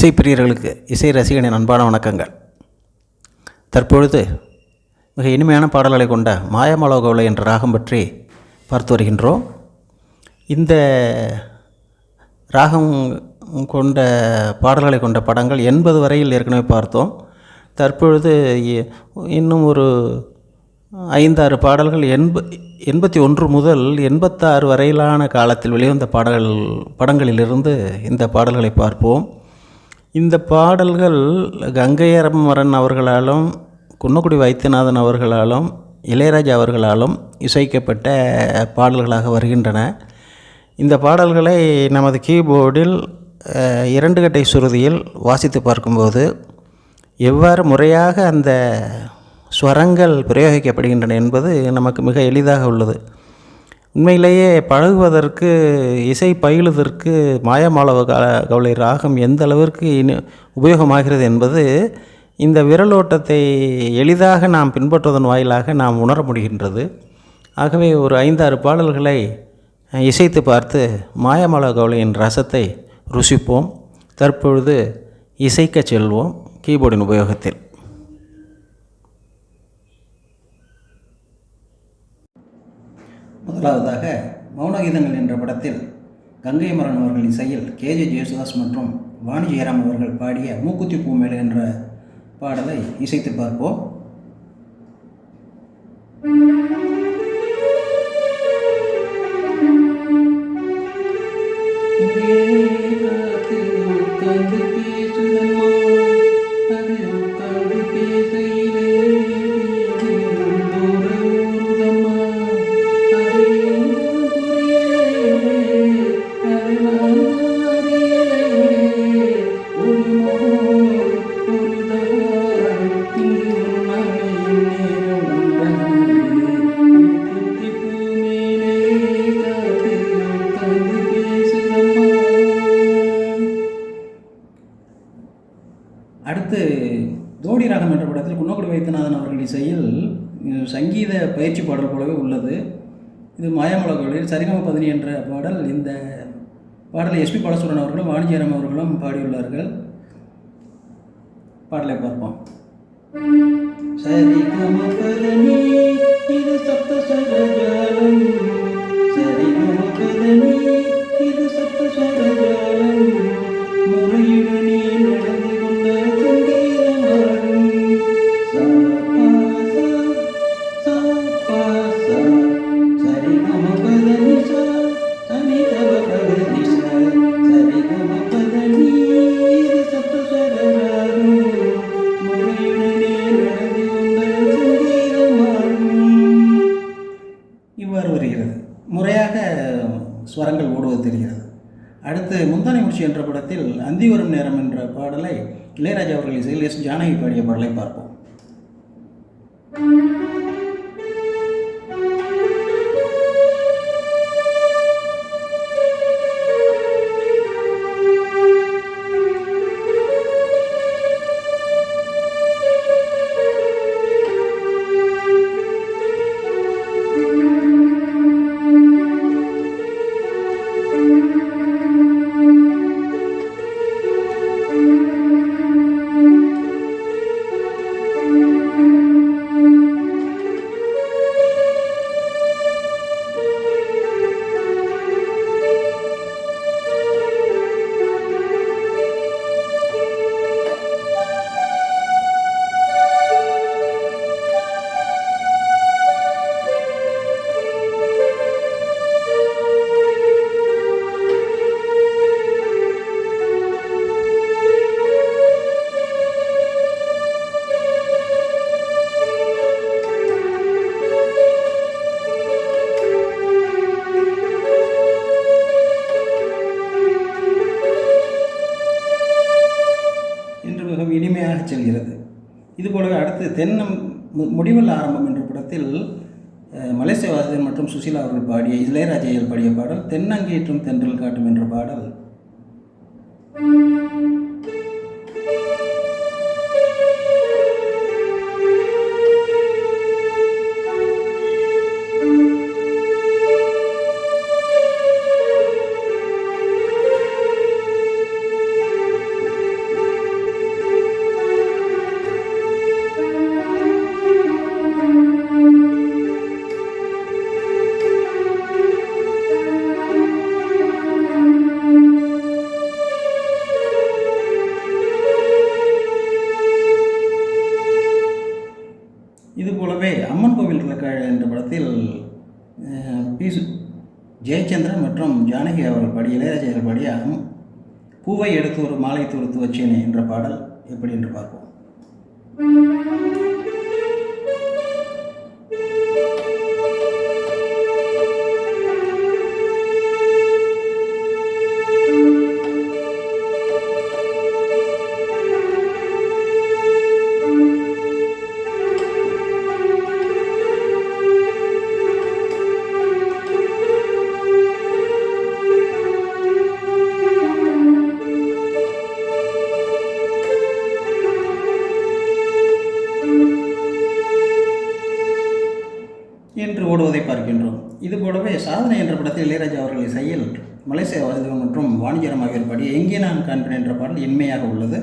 இசைப்பிரியர்களுக்கு இசை ரசிகனின் அன்பான வணக்கங்கள். தற்பொழுது மிக இனிமையான பாடல்களை கொண்ட மாயமலோகவுளை என்ற ராகம் பற்றி பார்த்து வருகின்றோம். இந்த ராகம் கொண்ட பாடல்களை கொண்ட படங்கள் எண்பது வரையில் ஏற்கனவே பார்த்தோம். தற்பொழுது இன்னும் ஒரு ஐந்தாறு பாடல்கள் எண்ப எண்பத்தி ஒன்று முதல் எண்பத்தாறு வரையிலான காலத்தில் வெளிவந்த பாடல்கள் படங்களிலிருந்து இந்த பாடல்களை பார்ப்போம். இந்த பாடல்கள் கங்கையரமரன் அவர்களாலும் குன்னக்குடி வைத்தியநாதன் அவர்களாலும் இளையராஜா அவர்களாலும் இசைக்கப்பட்ட பாடல்களாக வருகின்றன. இந்த பாடல்களை நமது கீபோர்டில் இரண்டு கட்டை சுருதியில் வாசித்து பார்க்கும்போது எவ்வாறு முறையாக அந்த ஸ்வரங்கள் பிரயோகிக்கப்படுகின்றன என்பது நமக்கு மிக எளிதாக உள்ளது. உண்மையிலேயே பழகுவதற்கு இசை பயிலுவதற்கு மாயமாளவ கவலை ராகம் எந்த அளவிற்கு இனி உபயோகமாகிறது என்பது இந்த விரலோட்டத்தை எளிதாக நாம் பின்பற்றுவதன் வாயிலாக நாம் உணர முடிகின்றது. ஆகவே ஒரு ஐந்தாறு பாடல்களை இசைத்து பார்த்து மாயமாளவ கவலையின் ரசத்தை ருசிப்போம். தற்பொழுது இசைக்கச் செல்வோம் கீபோர்டின் உபயோகத்தில். முதலாவதாக மௌனகீதங்கள் என்ற படத்தில் கங்கை மரன் அவர்கள் இசையில் கேஜே ஜேசுதாஸ் மற்றும் வாணி ஜெயராம் அவர்கள் பாடிய மூக்குத்தி பூமேடு என்ற பாடலை இசைத்து பார்ப்போம். அடுத்து தோடி ராகம் என்ற படத்தில் குன்னக்குடி வைத்தியநாதன் அவர்கள் இசையில் சங்கீத பயிற்சி பாடல் போலவே உள்ளது. இது மாயாமலகளில் சரிகம பதினி என்ற பாடல். இந்த பாடலை எஸ்பி பாலசுரன் அவர்களும் வாணிஜியரம் அவர்களும் பாடியுள்ளார்கள். பாடலை பார்ப்போம். சரி இது சப்த ஸ்வரஜாலம் முந்தானை என்ற படத்தில் அந்தி வரும் நேரம் என்ற பாடலை இளையராஜா அவர்கள் இசையில் எஸ் ஜானகி பாடிய பாடலை பார்ப்போம். மிகவும் செல்கிறது இதுபோலவே அடுத்து தென்னம் முடிவில் ஆரம்பம் என்ற படத்தில் அஹ், மலேசிய மற்றும் சுசீலா அவர்கள் பாடிய இளையராஜையல் பாடிய பாடல் தென்னங்கேற்றும் தென்றல் காட்டும் என்ற பாடல் போலவே அம்மன் கோவில் விளக்காடு என்ற படத்தில் பிசு ஜெயச்சந்திரன் மற்றும் ஜானகி அவர்கள் பாடி இளையராஜா அவர்கள் பூவை எடுத்து ஒரு மாலை தொடுத்து வச்சேனே என்ற பாடல் எப்படி என்று பார்ப்போம். சாதனை என்ற படத்தில் இளையராஜா அவர்கள் இசையில் மலேசிய வாசுதேவன் மற்றும் வாணிஜரம் ஆகியோர் பாடிய எங்கே நான் காண்பேன் என்ற பாடல் இன்மையாக உள்ளது.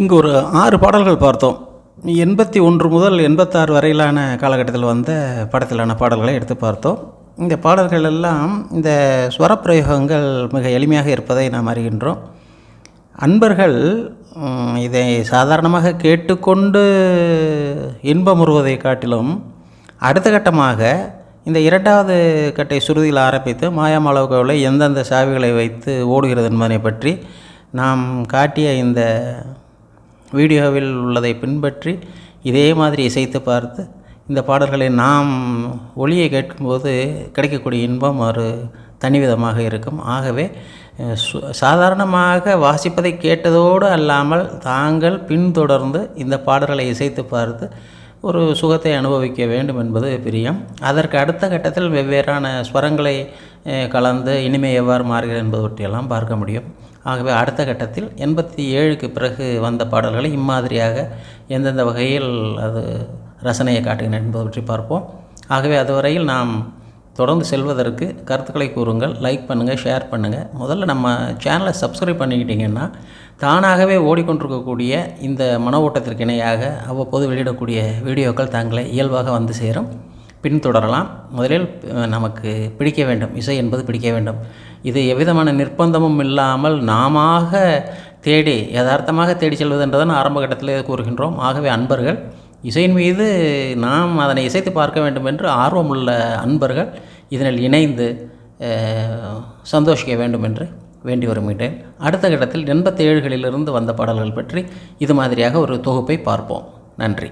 இங்கு ஒரு ஆறு பாடல்கள் பார்த்தோம். எண்பத்தி ஒன்று முதல் எண்பத்தாறு வரையிலான காலகட்டத்தில் வந்த படத்திலான பாடல்களை எடுத்து பார்த்தோம். இந்த பாடல்கள் எல்லாம் இந்த ஸ்வரப்பிரயோகங்கள் மிக எளிமையாக இருப்பதை நாம் அறிகின்றோம். அன்பர்கள் இதை சாதாரணமாக கேட்டுக்கொண்டு இன்பமுறுவதை காட்டிலும் அடுத்த கட்டமாக இந்த இரண்டாவது கட்டை சுருதியில் ஆரம்பித்து மாயாமளவுகளை எந்தெந்த சாவிகளை வைத்து ஓடுகிறது என்பதனை பற்றி நாம் காட்டிய இந்த வீடியோவில் உள்ளதை பின்பற்றி இதே மாதிரி இசைத்து பார்த்து இந்த பாடல்களை நாம் ஒளியை கேட்கும்போது கிடைக்கக்கூடிய இன்பம் ஒரு தனிவிதமாக இருக்கும். ஆகவே சு- சாதாரணமாக வாசிப்பதை கேட்டதோடு அல்லாமல் தாங்கள் பின்தொடர்ந்து இந்த பாடல்களை இசைத்து பார்த்து ஒரு சுகத்தை அனுபவிக்க வேண்டும் என்பது பிரியம். அதற்கு அடுத்த கட்டத்தில் வெவ்வேறான ஸ்வரங்களை கலந்து இனிமை எவ்வாறு மாறுகிறது என்பது பற்றியெல்லாம் பார்க்க முடியும். ஆகவே அடுத்த கட்டத்தில் எண்பத்தி ஏழுக்கு பிறகு வந்த பாடல்களை இம்மாதிரியாக எந்தெந்த வகையில் அது ரசனையை காட்டுகின்றன என்பது பற்றி பார்ப்போம். ஆகவே அதுவரையில் நாம் தொடர்ந்து செல்வதற்கு கருத்துக்களை கூறுங்கள் லைக் பண்ணுங்கள் ஷேர் பண்ணுங்கள் முதல்ல நம்ம சேனலை சப்ஸ்கிரைப் பண்ணிக்கிட்டிங்கன்னா தானாகவே ஓடிக்கொண்டிருக்கக்கூடிய இந்த மன ஓட்டத்திற்கு இணையாக அவ்வப்போது வெளியிடக்கூடிய வீடியோக்கள் தங்களை இயல்பாக வந்து சேரும். பின்தொடரலாம். முதலில் நமக்கு பிடிக்க வேண்டும் இசை என்பது பிடிக்க வேண்டும். இது எவ்விதமான நிர்பந்தமும் இல்லாமல் நாமாக தேடி யதார்த்தமாக தேடி செல்வது என்றுதான் ஆரம்ப கட்டத்தில் கூறுகின்றோம். ஆகவே அன்பர்கள் இசையின் மீது நாம் அதனை இசைத்து பார்க்க வேண்டும் என்று ஆர்வமுள்ள அன்பர்கள் இதனில் இணைந்து சந்தோஷிக்க வேண்டும் என்று வேண்டி வருகின்றேன் அடுத்த கட்டத்தில் எண்பத்தேழுகளிலிருந்து வந்த பாடல்கள் பற்றி இது மாதிரியாக ஒரு தொகுப்பை பார்ப்போம். நன்றி.